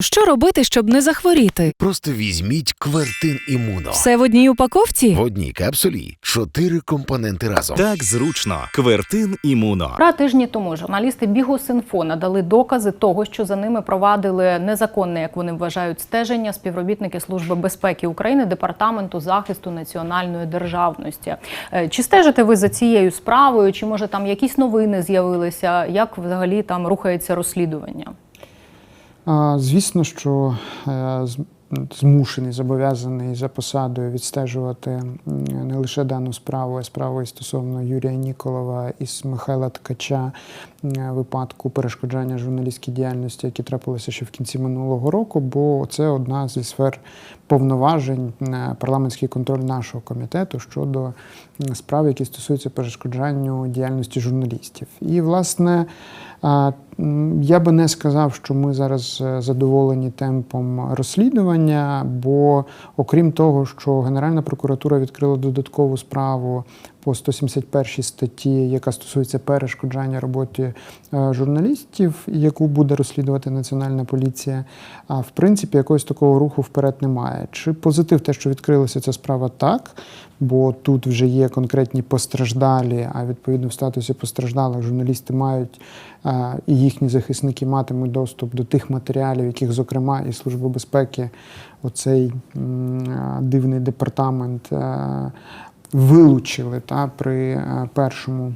Що робити, щоб не захворіти? Просто візьміть Квертин імуно. Все в одній упаковці? В одній капсулі чотири компоненти разом. Так зручно. Квертин імуно. Два тижні тому журналісти Бігусинфо надали докази того, що за ними провадили незаконне, як вони вважають, стеження співробітники Служби безпеки України департаменту захисту національної державності. Е, Чи стежите ви за цією справою? Чи може там якісь новини з'явилися? Як взагалі там рухається розслідування? Звісно, що е, змушений, зобов'язаний за посадою відстежувати не лише дану справу, а справу і стосовно Юрія Ніколова і Михайла Ткача випадку перешкоджання журналістській діяльності, які трапилися ще в кінці минулого року, бо це одна зі сфер повноважень е, парламентський контроль нашого комітету щодо справ, які стосуються перешкоджанню діяльності журналістів. І, власне, Я би не сказав, що ми зараз е, задоволені темпом розслідування, бо окрім того, що Генеральна прокуратура відкрила додаткову справу по 171 статті, яка стосується перешкоджання роботі е, журналістів, яку буде розслідувати Національна поліція, а в принципі якогось такого руху вперед немає. Чи позитив те, що відкрилася ця справа, так, бо тут вже є конкретні постраждалі, а відповідно в статусі постраждалих журналісти мають і їхні захисники матимуть доступ до тих матеріалів, яких, зокрема, і Служба безпеки, оцей дивний департамент вилучили та, при першому.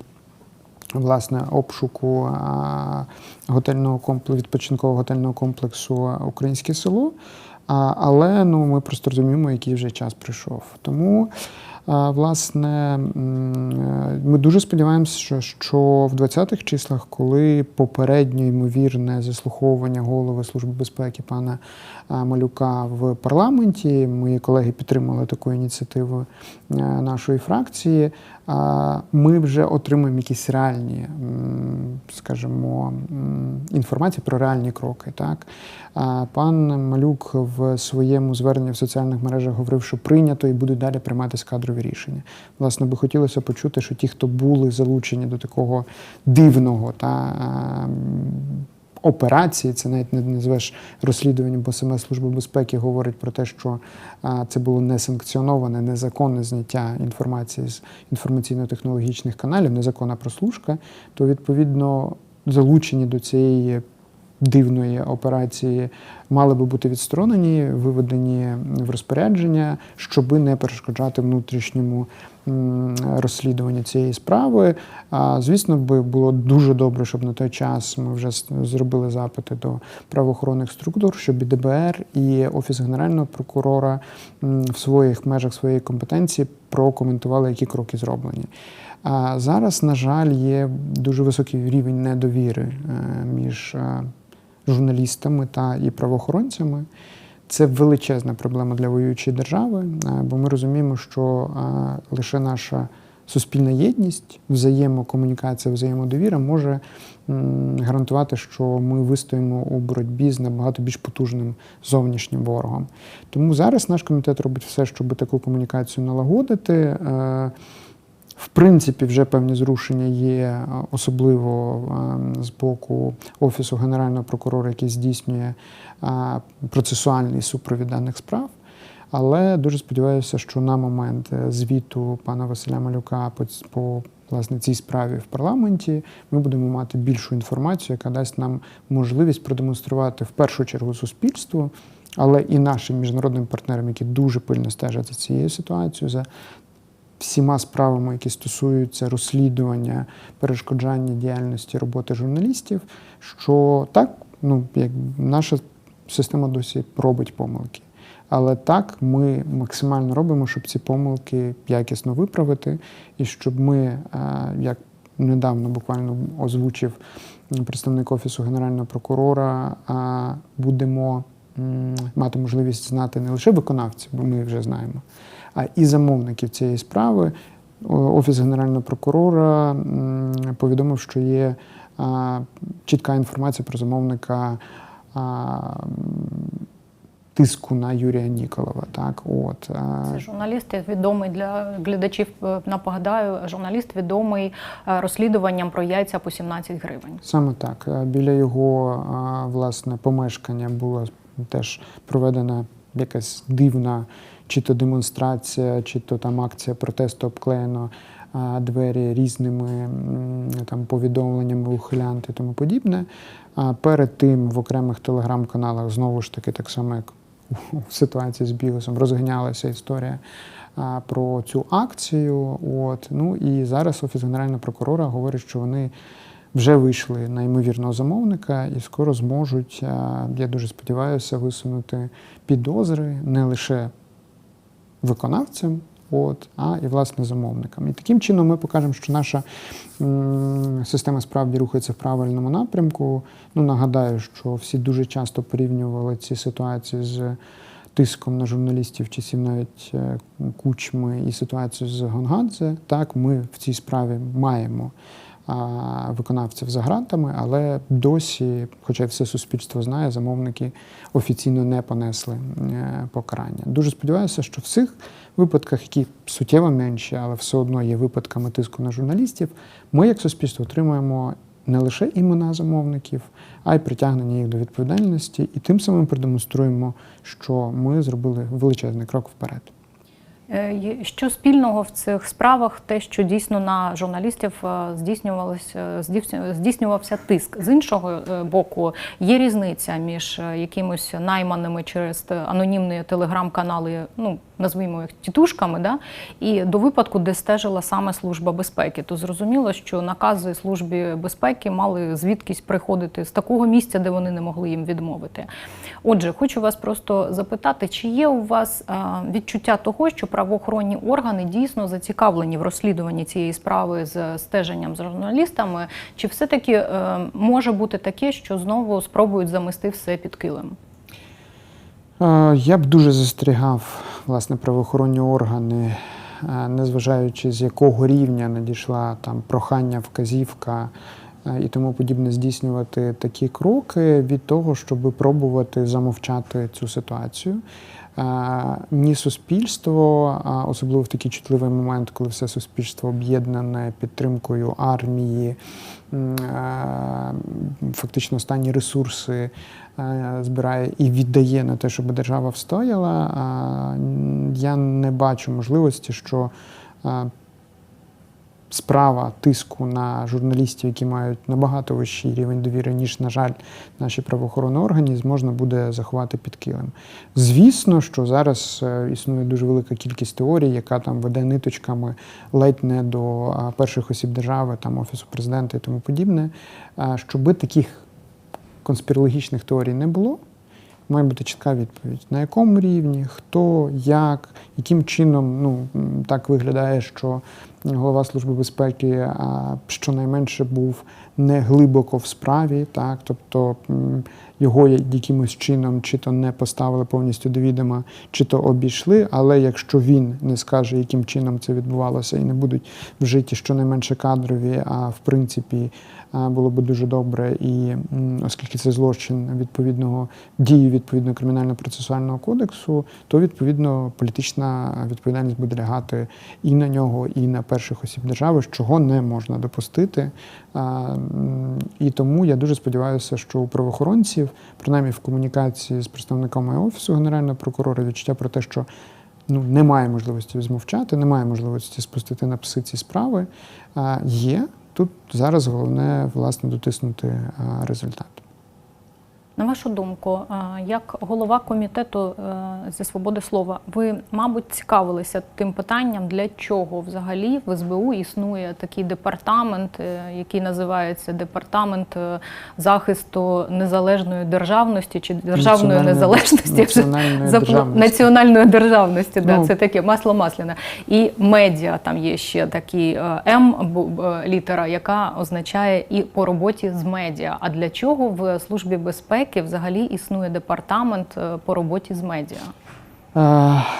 Власне, обшуку а, готельного комплексу, відпочинкового готельного комплексу Українське село. Але ну, ми просто розуміємо, який вже час прийшов. Тому, власне, е, ми дуже сподіваємося, що, в 20-х числах, коли попередньо ймовірне заслуховування голови Служби безпеки пана Малюка в парламенті, мої колеги підтримали таку ініціативу е, нашої фракції. Ми вже отримаємо якісь реальні, скажімо, інформації про реальні кроки. Так? Пан Малюк в своєму зверненні в соціальних мережах говорив, що прийнято і будуть далі прийматися кадрові рішення. Власне, би хотілося почути, що ті, хто були залучені до такого дивного та ем, операції, це навіть не назвеш розслідуванням, бо саме служба безпеки говорить про те, що це було несанкціоноване, незаконне зняття інформації з інформаційно-технологічних каналів, незаконна прослушка, то відповідно залучені до цієї. Дивної операції мали би бути відсторонені, виведені в розпорядження, щоби не перешкоджати внутрішньому розслідуванню цієї справи. А звісно, би було дуже добре, щоб на той час ми вже зробили запити до правоохоронних структур, щоб і ДБР і Офіс Генерального прокурора в своїх межах своєї компетенції прокоментували, які кроки зроблені. А зараз, на жаль, є дуже високий рівень недовіри е, між е, журналістами та і правоохоронцями. Це величезна проблема для воюючої держави, е, бо ми розуміємо, що е, лише наша суспільна єдність, взаємокомунікація, взаємодовіра може гарантувати, що ми вистоїмо у боротьбі з набагато більш потужним зовнішнім ворогом. Тому зараз наш комітет робить все, щоб таку комунікацію налагодити. В принципі, вже певні зрушення є, е, особливо е, з боку Офісу Генерального прокурора, який здійснює е, процесуальний супровід даних справ. Але дуже сподіваюся, що на момент звіту пана Василя Малюка по власне цій справі в парламенті ми будемо мати більшу інформацію, яка дасть нам можливість продемонструвати в першу чергу суспільству, але і нашим міжнародним партнерам, які дуже пильно стежать за цією ситуацією, за всіма справами, які стосуються розслідування, перешкоджання діяльності роботи журналістів, що так, ну як наша система досі робить помилки. Але так ми максимально робимо, щоб ці помилки якісно виправити, і щоб ми, е, як недавно буквально озвучив представник Офісу Генерального прокурора, е, будемо мати можливість знати не лише виконавців, бо ми вже знаємо, а і замовників цієї справи. Офіс Генерального прокурора повідомив, що є чітка інформація про замовника тиску на Юрія Ніколова. Так, от, Це журналіст відомий для глядачів. е, Нагадаю, журналіст відомий е, розслідуванням про яйця по 17 гривень. Саме так. Е, Біля його власне помешкання було теж проведена якась дивна чи то демонстрація, чи то там акція протесту обклеєно двері різними там повідомленнями ухилянт і тому подібне. А перед тим в окремих телеграм-каналах знову ж таки, так само як у ситуації з Бігусом, розганялася історія про цю акцію. От ну і зараз офіс генерального прокурора говорить, що вони вже вийшли на ймовірного замовника і скоро зможуть, я дуже сподіваюся, висунути підозри не лише виконавцям, от, а і власне замовникам. І таким чином ми покажемо, що наша система справді рухається в правильному напрямку. Ну, нагадаю, що всі дуже часто порівнювали ці ситуації з тиском на журналістів часів навіть е, кучми і ситуацію з Гонгадзе. Так, ми в цій справі маємо виконавців за грантами, але досі, хоча все суспільство знає, замовники офіційно не понесли е, покарання. Дуже сподіваюся, що в цих випадках, які суттєво менші, але все одно є випадками тиску на журналістів, ми, як суспільство, отримаємо не лише імена замовників, а й притягнення їх до відповідальності, і тим самим продемонструємо, що ми зробили величезний крок вперед. Е, Що спільного в цих справах, те, що дійсно на журналістів е, здійснювалося здійсню- здійснювався тиск. З іншого е, боку, є різниця між е, якимось найманими через анонімні телеграм-канали, ну назвімо їх тітушками, да, і до випадку, де стежила саме служба безпеки. То зрозуміло, що накази службі безпеки мали звідкись приходити з такого місця, де вони не могли їм відмовити. Отже, хочу вас просто запитати, чи є у вас е, відчуття того, що правоохоронні органи дійсно зацікавлені в розслідуванні цієї справи з стеженням з журналістами, чи все-таки е, може бути таке, що знову спробують замести все під килим? Я б дуже застерігав власне правоохоронні органи, е, незважаючи з якого рівня надійшла там прохання, вказівка е, і тому подібне, здійснювати такі кроки від того, щоб пробувати замовчати цю ситуацію. Е, Ні суспільство, особливо в такий чутливий момент, коли все суспільство об'єднане підтримкою армії, фактично останні ресурси е, збирає і віддає на те, щоб держава встояла. Я не бачу можливості, що е, справа тиску на журналістів, які мають набагато вищий рівень довіри, ніж, на жаль, наші правоохоронні органи, можна буде заховати під килим. Звісно, що зараз е, існує дуже велика кількість теорій, яка там веде ниточками ледь не до перших осіб держави, там офісу президента і тому подібне. Щоби таких конспірологічних теорій не було. Має бути чітка відповідь, на якому рівні, хто, як, яким чином ну, так виглядає, що голова Служби безпеки а, щонайменше був не глибоко в справі, так, тобто його якимось чином чи то не поставили повністю до відома, чи то обійшли. Але якщо він не скаже, яким чином це відбувалося, і не будуть вжиті щонайменше кадрові, а в принципі було би дуже добре, і оскільки це злочин відповідного дії відповідного кримінально-процесуального кодексу, то відповідно політична відповідальність буде лягати і на нього, і на перших осіб держави, чого не можна допустити. І тому я дуже сподіваюся, що у правоохоронців, принаймні в комунікації з представниками офісу генерального прокурора, відчуття про те, що ну, немає можливості змовчати, немає можливості спустити на пси ці справи. Є тут зараз головне власне дотиснути результат. На вашу думку, е, як голова комітету е, зі свободи слова, ви, мабуть, цікавилися тим питанням, для чого взагалі в СБУ існує такий департамент, е, який називається Департамент захисту незалежної державності чи державної незалежності національної державності. національної державності. Да, Ну. це таке масло масляне. І медіа там є ще такий е, М літера, яка означає і по роботі з медіа. А для чого в службі безпеки взагалі існує департамент е, по роботі з медіа? Е,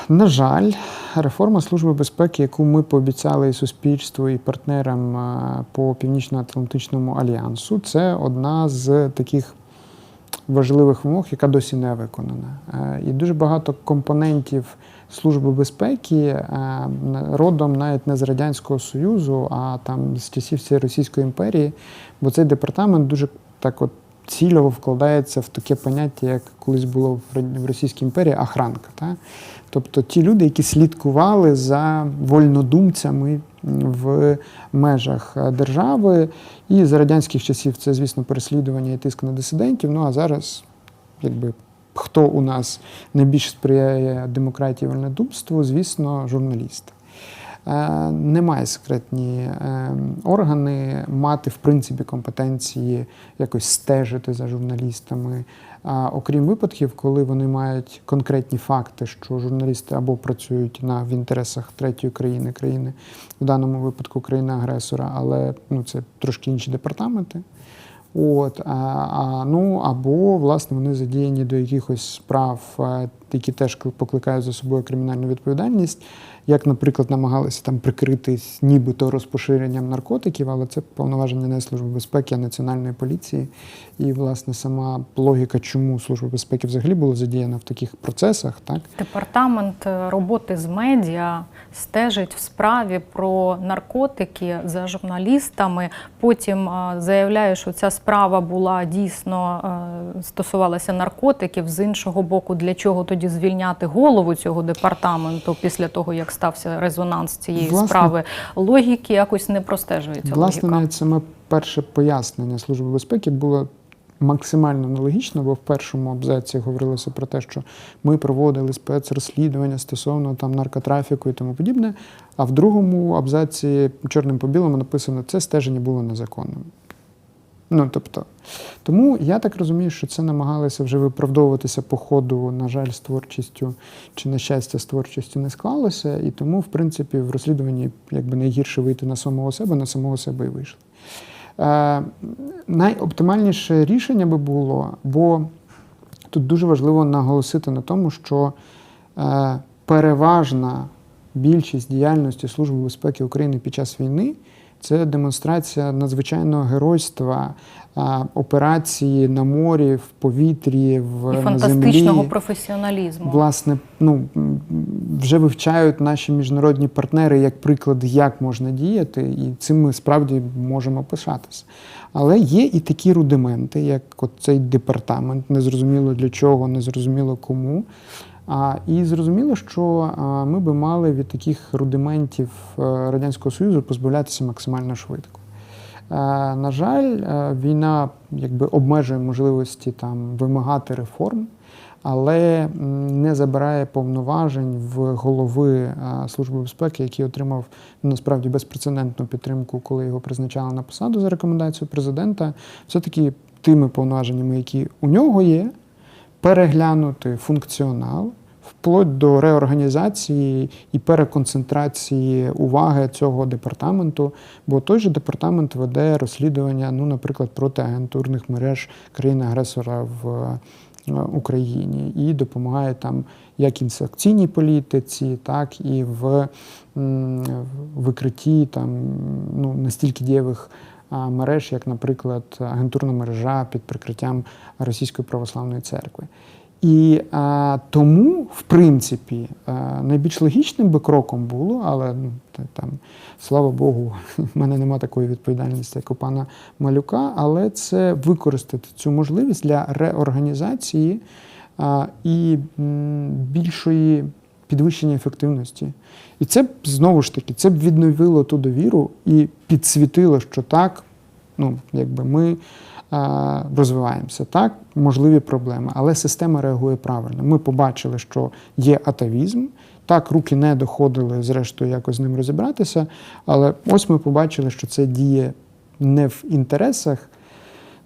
на жаль, реформа Служби безпеки, яку ми пообіцяли і суспільству, і партнерам е, по Північно-Атлантичному альянсу, це одна з таких важливих вимог, яка досі не виконана. І дуже багато компонентів Служби безпеки родом навіть не з Радянського Союзу, а там з часів цієї Російської імперії, бо цей департамент дуже так от цільово вкладається в таке поняття, як колись було в Російській імперії охранка. Та? Тобто ті люди, які слідкували за вольнодумцями в межах е, держави, і за радянських часів це, звісно, переслідування і тиск на дисидентів. Ну а зараз, якби хто у нас найбільше сприяє демократії і вольнодумству, звісно, журналісти. Е, Немає секретні е, органи мати в принципі компетенції якось стежити за журналістами. А окрім випадків, коли вони мають конкретні факти, що журналісти або працюють на в інтересах третьої країни, країни в даному випадку країни-агресора, але ну це трошки інші департаменти. От, а, а, ну, або, власне, вони задіяні до якихось справ, е, які теж покликають за собою кримінальну відповідальність, як, наприклад, намагалися там прикритись нібито розпоширенням наркотиків, але це повноваження не Служби безпеки, а Національної поліції. І, власне, сама логіка, чому Служба безпеки взагалі була задіяна в таких процесах, так? Департамент е, роботи з медіа стежить в справі про наркотики за журналістами. Потім е, заявляє, що ця справа була дійсно е, стосувалася наркотиків. З іншого боку, для чого тоді звільняти голову цього департаменту після того, як стався резонанс цієї Власне- справи? Логіки якось не простежується. Власне, логіка. навіть саме перше пояснення Служби безпеки було максимально нелогічно, бо в першому абзаці говорилося про те, що ми проводили спецрозслідування стосовно там наркотрафіку і тому подібне. А в другому абзаці чорним по білому написано, це стеження було незаконним. Ну, тобто, тому я так розумію, що це намагалися вже виправдовуватися по ходу, на жаль, з творчістю чи на щастя з творчістю не склалося. І тому, в принципі, в розслідуванні якби найгірше вийти на самого себе, на самого себе і вийшли. Е, найоптимальніше рішення би було, бо тут дуже важливо наголосити на тому, що е, переважна більшість діяльності Служби безпеки України під час війни це демонстрація надзвичайного геройства, операції на морі, в повітрі, в І фантастичного землі. професіоналізму. Власне, ну вже вивчають наші міжнародні партнери як приклад, як можна діяти, і цим ми справді можемо пишатися. Але є і такі рудименти, як от цей департамент, незрозуміло для чого, незрозуміло кому. І зрозуміло, що ми би мали від таких рудиментів е, Радянського Союзу позбавлятися максимально швидко. Е, На жаль, е, війна якби обмежує можливості там вимагати реформ, але не забирає повноважень в голови Служби безпеки, який отримав насправді безпрецедентну підтримку, коли його призначали на посаду за рекомендацією президента. Все-таки тими повноваженнями, які у нього є, переглянути функціонал. Вплоть до реорганізації і переконцентрації уваги цього департаменту, бо той же департамент веде розслідування, ну, наприклад, проти агентурних мереж країни-агресора в е, Україні і допомагає там як і в санкційній політиці, так і в викритті там ну, настільки дієвих мереж, як, наприклад, агентурна мережа під прикриттям Російської православної церкви. І а, тому, в принципі, а, найбільш логічним би кроком було, але ну, там, слава Богу, в мене немає такої відповідальності, як у пана Малюка, але це використати цю можливість для реорганізації а, і м, більшої підвищення ефективності. І це б знову ж таки це б відновило ту довіру і підсвітило, що так, ну, якби ми а, розвиваємося, так, можливі проблеми, але система реагує правильно. Ми побачили, що є атавізм. Так, руки не доходили, зрештою, якось з ним розібратися. Але ось ми побачили, що це діє не в інтересах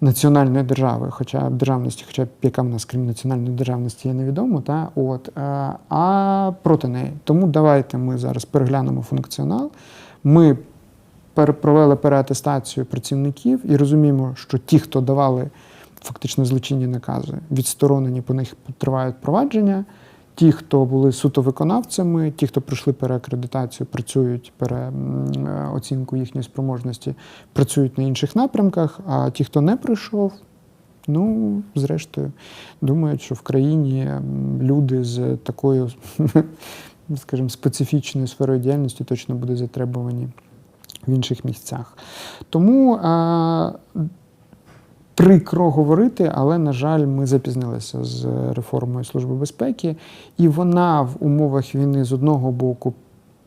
національної держави, хоча державності, хоча б яка в нас крім національної державності є невідомо, та от е, а проти неї. Тому давайте ми зараз переглянемо функціонал. Ми пер- провели переатестацію працівників і розуміємо, що ті, хто давали фактично злочинні накази, відсторонені по них тривають провадження. Ті, хто були суто виконавцями, ті, хто пройшли переакредитацію, працюють переоцінку їхньої спроможності, працюють на інших напрямках. А ті, хто не пройшов, ну зрештою, думають, що в країні люди з такою, скажімо, специфічною сферою діяльності точно будуть затребувані в інших місцях. Тому а, прикро говорити, але, на жаль, ми запізнилися з реформою Служби безпеки, і вона в умовах війни з одного боку.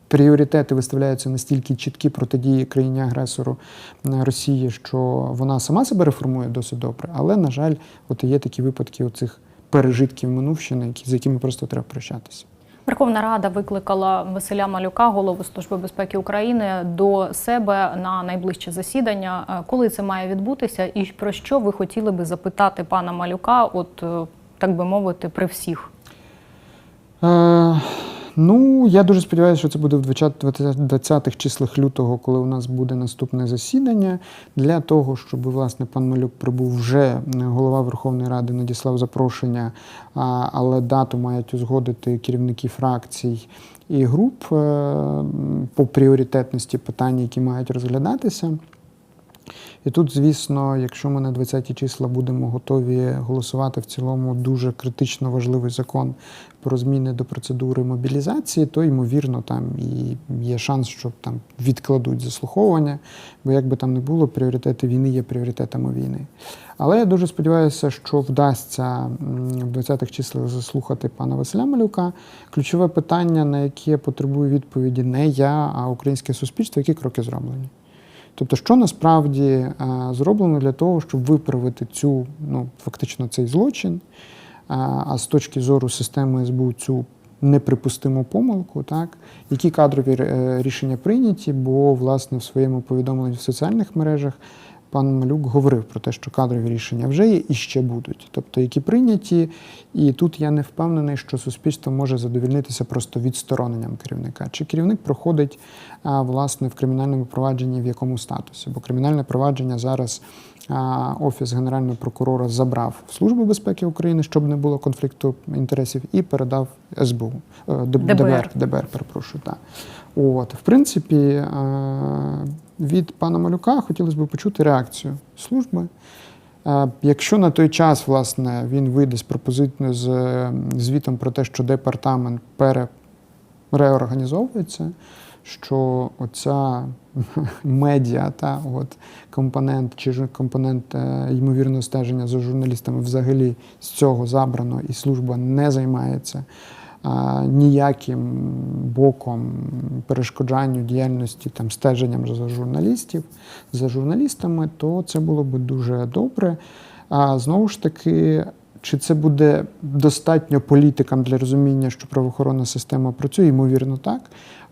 Пріоритети виставляються настільки чіткі протидії країні-агресору е, Росії, що вона сама себе реформує досить добре. Але, на жаль, от є такі випадки оцих пережитків минувщини, які, з якими просто треба прощатися. Верховна Рада викликала Василя Малюка, голову Служби безпеки України, до себе на найближче засідання. Е, Коли це має відбутися, і про що ви хотіли би запитати пана Малюка, от е, так би мовити, при всіх? Ну, я дуже сподіваюся, що це буде в 20 20-х числах лютого, коли у нас буде наступне засідання. Для того, щоб власне пан Малюк прибув вже е, голова Верховної Ради, надіслав запрошення, але дату мають узгодити керівники фракцій і груп е, по пріоритетності питань, які мають розглядатися. І тут, звісно, якщо ми на 20 числа будемо готові голосувати в цілому дуже критично важливий закон про зміни до процедури мобілізації, то ймовірно там і є шанс, що там відкладуть заслуховування, бо як би там не було, пріоритети війни є пріоритетами війни. Але я дуже сподіваюся, що вдасться в 20-х числах заслухати пана Василя Малюка. Ключове питання, на яке потребує відповіді не я, а українське суспільство, які кроки зроблені. Тобто, що насправді е, зроблено для того, щоб виправити цю, ну фактично цей злочин, е, а з точки зору системи СБУ цю неприпустиму помилку, так? Які кадрові е, рішення прийняті, бо власне в своєму повідомленні в соціальних мережах пан Малюк говорив про те, що кадрові рішення вже є і ще будуть, тобто які прийняті, і тут я не впевнений, що суспільство може задовільнитися просто відстороненням керівника. Чи керівник проходить власне в кримінальному провадженні в якому статусі? Бо кримінальне провадження зараз офіс генерального прокурора забрав в Службу безпеки України, щоб не було конфлікту інтересів, і передав СБУ е, ДБР. ДБР, ДБР, перепрошую, так. От, в принципі, е, від пана Малюка хотілося б почути реакцію служби. Е, Якщо на той час, власне, він вийде з пропозицією з звітом про те, що департамент пере, реорганізовується, що оця медіа та от компонент чи компонент е, ймовірного стеження за журналістами взагалі з цього забрано, і служба не займається а, ніяким боком перешкоджанню діяльності там стеженням за журналістів за журналістами, то це було б дуже добре. А знову ж таки, чи це буде достатньо політикам для розуміння, що правоохоронна система працює? Ймовірно, так.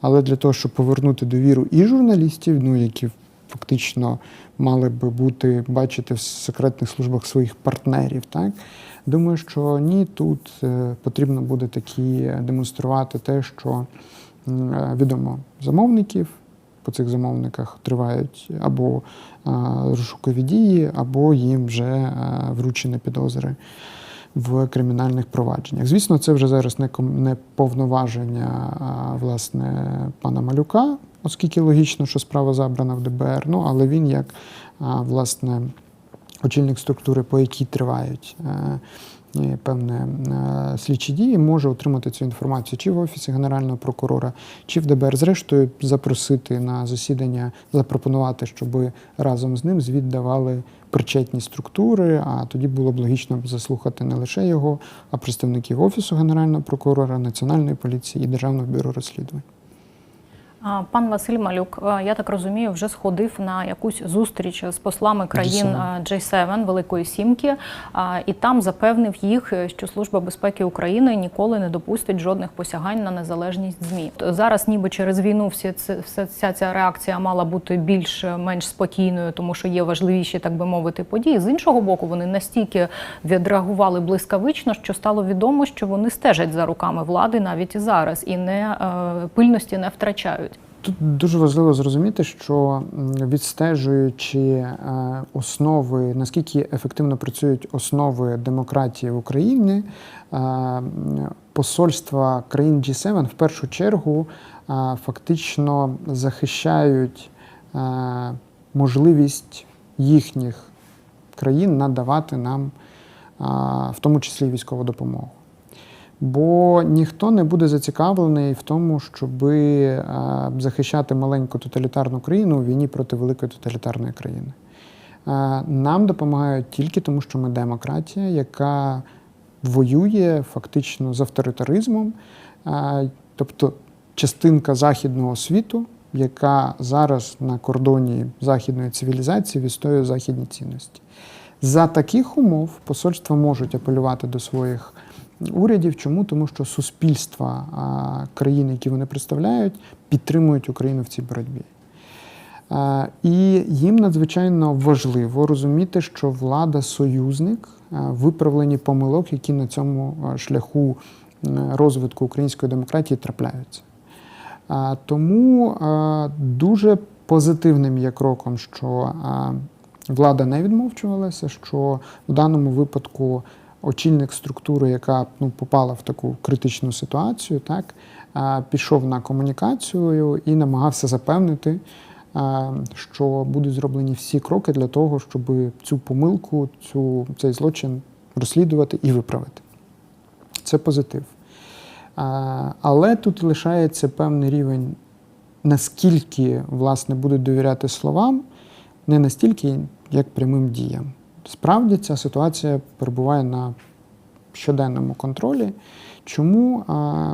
Але для того, щоб повернути довіру і журналістів, ну які фактично мали би бути бачити в секретних службах своїх партнерів, так думаю, що ні, тут е, потрібно буде такі демонструвати те, що е, відомо замовників. По цих замовниках тривають або а, розшукові дії, або їм вже а, вручені підозри в кримінальних провадженнях. Звісно, це вже зараз не, не повноваження власне пана Малюка, оскільки логічно, що справа забрана в ДБР. Ну але він як власне очільник структури, по якій тривають. Певне е, слідчі дії може отримати цю інформацію чи в офісі генерального прокурора, чи в ДБР. Зрештою, запросити на засідання, запропонувати, щоб разом з ним звіт давали причетні структури. А тоді було б логічно заслухати не лише його, а представників офісу генерального прокурора, національної поліції і державного бюро розслідувань. Пан Василь Малюк, е, я так розумію, вже сходив на якусь зустріч з послами країн G7. е, G7 Великої Сімки, а, і там запевнив їх, е, що Служба безпеки України ніколи не допустить жодних посягань на незалежність ЗМІ. Зараз, ніби через війну, всі це вся ця, реакція мала бути більш-менш спокійною, тому що є важливіші, так би мовити, події. З іншого боку, вони настільки відреагували блискавично, що стало відомо, що вони стежать за руками влади навіть і зараз, і не е, пильності не втрачають. Тут дуже важливо зрозуміти, що відстежуючи е, основи, наскільки ефективно працюють основи демократії в Україні, е, посольства країн G7 в першу чергу е, фактично захищають можливість їхніх країн надавати нам, в тому числі військову допомогу. Бо ніхто не буде зацікавлений в тому, щоб захищати маленьку тоталітарну країну у війні проти великої тоталітарної країни. нам допомагають тільки тому, що ми демократія, яка воює фактично з авторитаризмом, тобто частинка західного світу, яка зараз на кордоні західної цивілізації відстоює західні цінності. За таких умов посольства можуть апелювати до своїх урядів. Чому? Тому що суспільства країн, які вони представляють, підтримують Україну в цій боротьбі. І їм надзвичайно важливо розуміти, що влада союзник а, в виправленні помилок, які на цьому шляху розвитку української демократії трапляються. Тому дуже позитивним є кроком, що влада не відмовчувалася, що в даному випадку очільник структури, яка ну, попала в таку критичну ситуацію, так, пішов на комунікацію і намагався запевнити, що будуть зроблені всі кроки для того, щоб цю помилку, цю, цей злочин розслідувати і виправити. Це позитив. Але тут лишається певний рівень, наскільки власне будуть довіряти словам, не настільки, як прямим діям. Справді ця ситуація перебуває на щоденному контролі. Чому?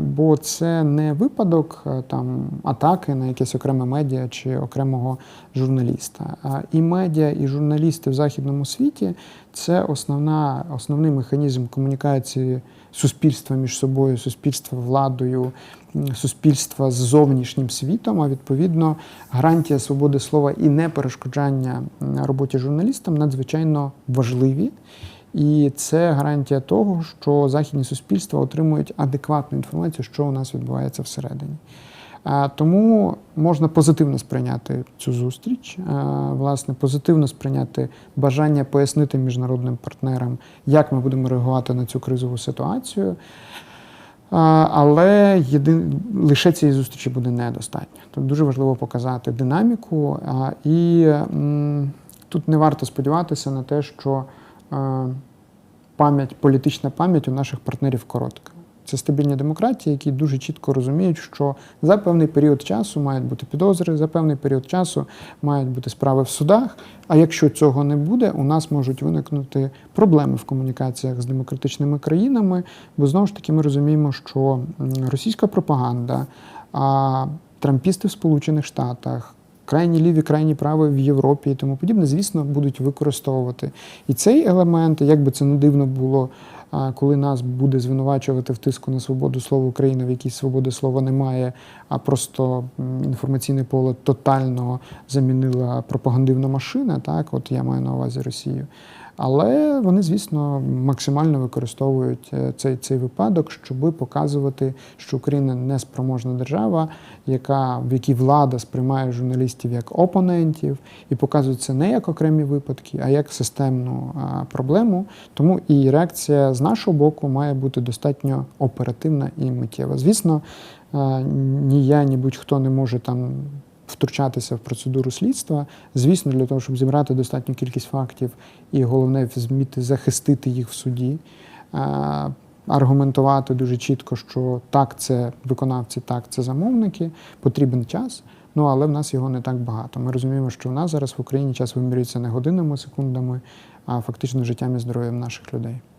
Бо це не випадок там атаки на якесь окреме медіа чи окремого журналіста. І медіа, і журналісти в західному світі це основна, основний механізм комунікації суспільства між собою, суспільства владою, суспільства з зовнішнім світом. А відповідно, гарантія свободи слова і неперешкоджання роботі журналістам надзвичайно важливі. І це гарантія того, що західні суспільства отримують адекватну інформацію, що у нас відбувається всередині. Тому можна позитивно сприйняти цю зустріч, власне, позитивно сприйняти бажання пояснити міжнародним партнерам, як ми будемо реагувати на цю кризову ситуацію. Але єдин, лише цієї зустрічі буде недостатньо. Тут дуже важливо показати динаміку, і тут не варто сподіватися на те, що пам'ять, політична пам'ять у наших партнерів коротка. Це стабільні демократії, які дуже чітко розуміють, що за певний період часу мають бути підозри, за певний період часу мають бути справи в судах. А якщо цього не буде, у нас можуть виникнути проблеми в комунікаціях з демократичними країнами, бо знову ж таки ми розуміємо, що російська пропаганда, а трампісти в Сполучених Штатах, крайні ліві, крайні праві в Європі і тому подібне, звісно, будуть використовувати і цей елемент, як би це не дивно було, коли нас буде звинувачувати в тиску на свободу слова України, в якій свободи слова немає, а просто інформаційне поле тотально замінила пропагандивна машина. Так, от я маю на увазі Росію. Але вони, звісно, максимально використовують е, цей, цей випадок, щоб показувати, що Україна неспроможна держава, яка, в якій влада сприймає журналістів як опонентів, і показують це не як окремі випадки, а як системну проблему. Тому і реакція з нашого боку має бути достатньо оперативна і миттєва. Звісно, а, ні я, ні будь-хто не може там втручатися в процедуру слідства. Звісно, для того, щоб зібрати достатню кількість фактів, і головне зміти захистити їх в суді. Аргументувати дуже чітко, що так, це виконавці, так, це замовники, потрібен час. Ну але в нас його не так багато. Ми розуміємо, що в нас зараз в Україні час вимірюється не годинами, секундами, а фактично життям і здоров'ям наших людей.